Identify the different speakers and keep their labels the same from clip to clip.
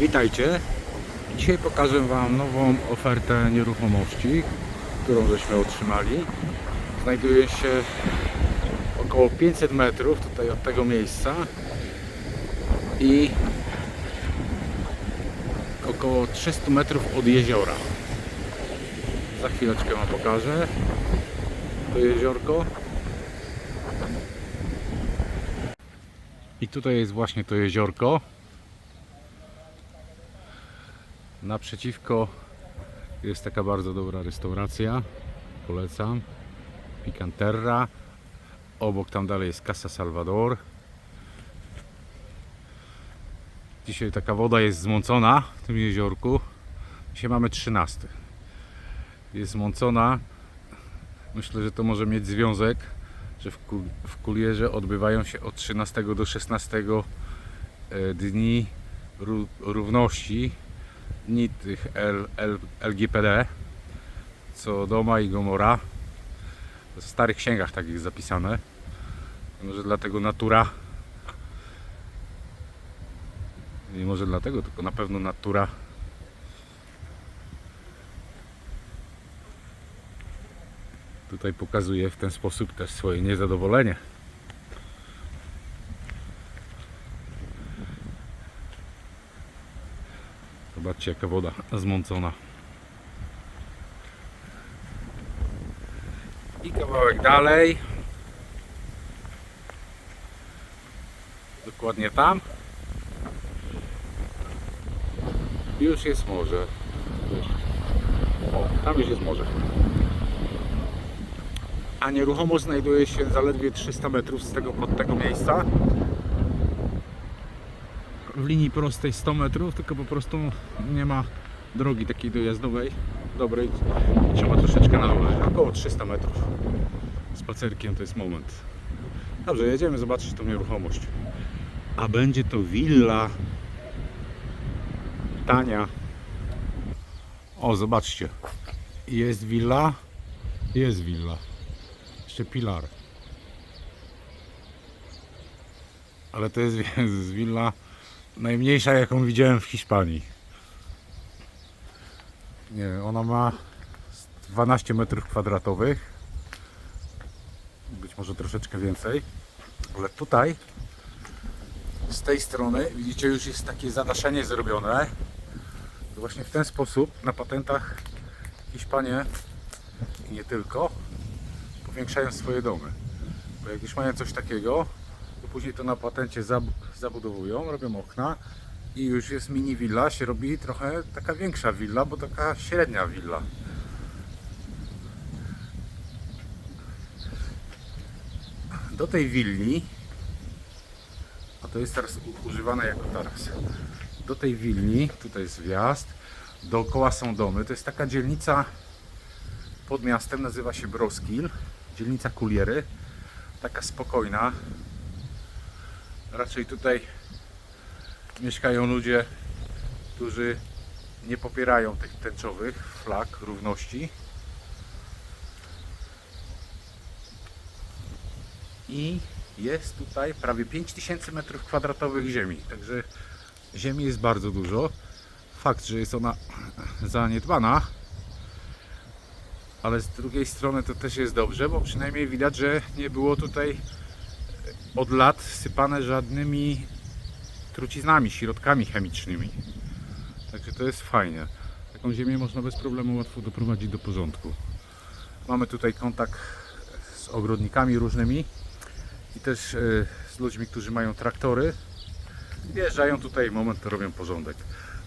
Speaker 1: Witajcie. Dzisiaj pokażę Wam nową ofertę nieruchomości, którą żeśmy otrzymali. Znajduje się około 500 metrów tutaj od tego miejsca i około 300 metrów od jeziora. Za chwileczkę Wam pokażę to jeziorko. I tutaj jest właśnie to jeziorko. Naprzeciwko jest taka bardzo dobra restauracja. Polecam. Picanterra. Obok tam dalej jest Casa Salvador. Dzisiaj taka woda jest zmącona w tym jeziorku. Dzisiaj mamy 13. Jest zmącona. Myślę, że to może mieć związek, że w, w Kulierze odbywają się od 13 do 16 e, dni ró- równości dni tych L, L, LGPD co Doma i Gomora w starych księgach tak jest zapisane. Może dlatego natura nie może dlatego, tylko na pewno natura. Tutaj pokazuje w ten sposób też swoje niezadowolenie Zobaczcie jaka woda zmącona. I kawałek dalej. Dokładnie tam. Już jest morze. O, tam już jest morze. A nieruchomość znajduje się zaledwie 300 metrów z tego, od tego miejsca w linii prostej 100 metrów, tylko po prostu nie ma drogi takiej dojazdowej dobrej. Trzeba troszeczkę na dole, około 300 metrów. Spacerkiem to jest moment. Dobrze, jedziemy zobaczyć tą nieruchomość. A będzie to willa tania. O, zobaczcie. Jest willa. Jest willa. Jeszcze pilar. Ale to jest, jest willa najmniejsza jaką widziałem w Hiszpanii. Nie wiem, ona ma 12 metrów kwadratowych. Być może troszeczkę więcej. Ale tutaj z tej strony widzicie już jest takie zadaszenie zrobione. Właśnie w ten sposób na patentach Hiszpanie i nie tylko powiększają swoje domy. Bo jak już mają coś takiego, później to na patencie zab- zabudowują, robią okna i już jest mini willa, się robi trochę taka większa willa, bo taka średnia willa. Do tej willi, a to jest teraz używane jako taras, do tej willi, tutaj jest wjazd, dookoła są domy, to jest taka dzielnica pod miastem, nazywa się Broskil, dzielnica Kuliery, taka spokojna, raczej tutaj mieszkają ludzie, którzy nie popierają tych tęczowych flag równości. I jest tutaj prawie 5000 m2 ziemi, także ziemi jest bardzo dużo. Fakt, że jest ona zaniedbana, ale z drugiej strony to też jest dobrze, bo przynajmniej widać, że nie było tutaj od lat sypane żadnymi truciznami, środkami chemicznymi. Także to jest fajnie. Taką ziemię można bez problemu łatwo doprowadzić do porządku. Mamy tutaj kontakt z ogrodnikami różnymi i też e, z ludźmi, którzy mają traktory. Wjeżdżają tutaj, moment robią porządek.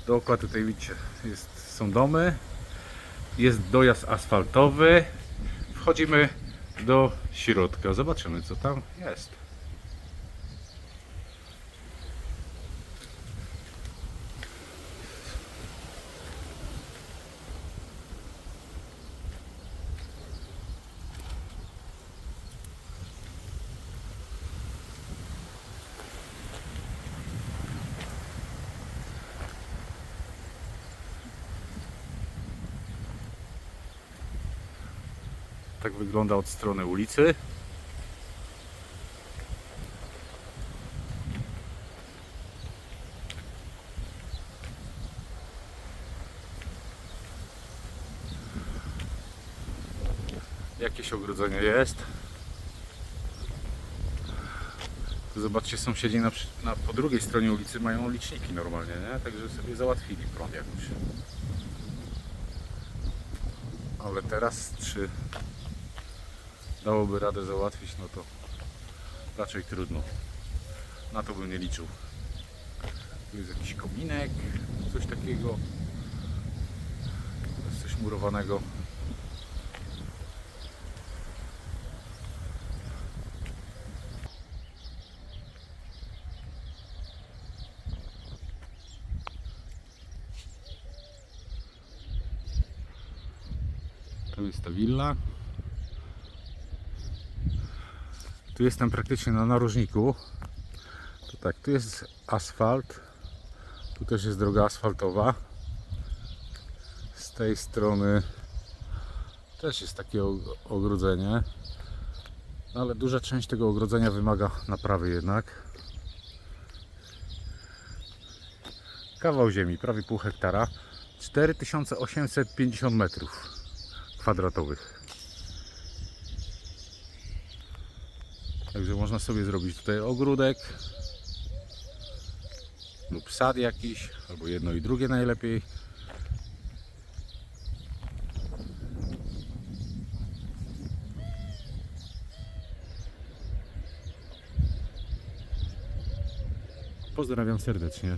Speaker 1: Dookoła tutaj widzicie, jest, są domy, jest dojazd asfaltowy. Wchodzimy do środka, zobaczymy co tam jest. Tak wygląda od strony ulicy. Jakieś ogrodzenie jest. Zobaczcie, sąsiedzi na, na, po drugiej stronie ulicy mają liczniki normalnie, nie? Także sobie załatwili prąd jakoś. Ale teraz czy dałoby radę załatwić, no to raczej trudno. Na to bym nie liczył. Tu jest jakiś kominek, coś takiego. Jest coś murowanego. To jest ta willa. Tu jestem praktycznie na narożniku. To tak, tu jest asfalt. Tu też jest droga asfaltowa. Z tej strony też jest takie og- ogrodzenie. No ale duża część tego ogrodzenia wymaga naprawy jednak. Kawał ziemi, prawie pół hektara. 4850 metrów kwadratowych. Także można sobie zrobić tutaj ogródek lub sad jakiś, albo jedno i drugie najlepiej. Pozdrawiam serdecznie.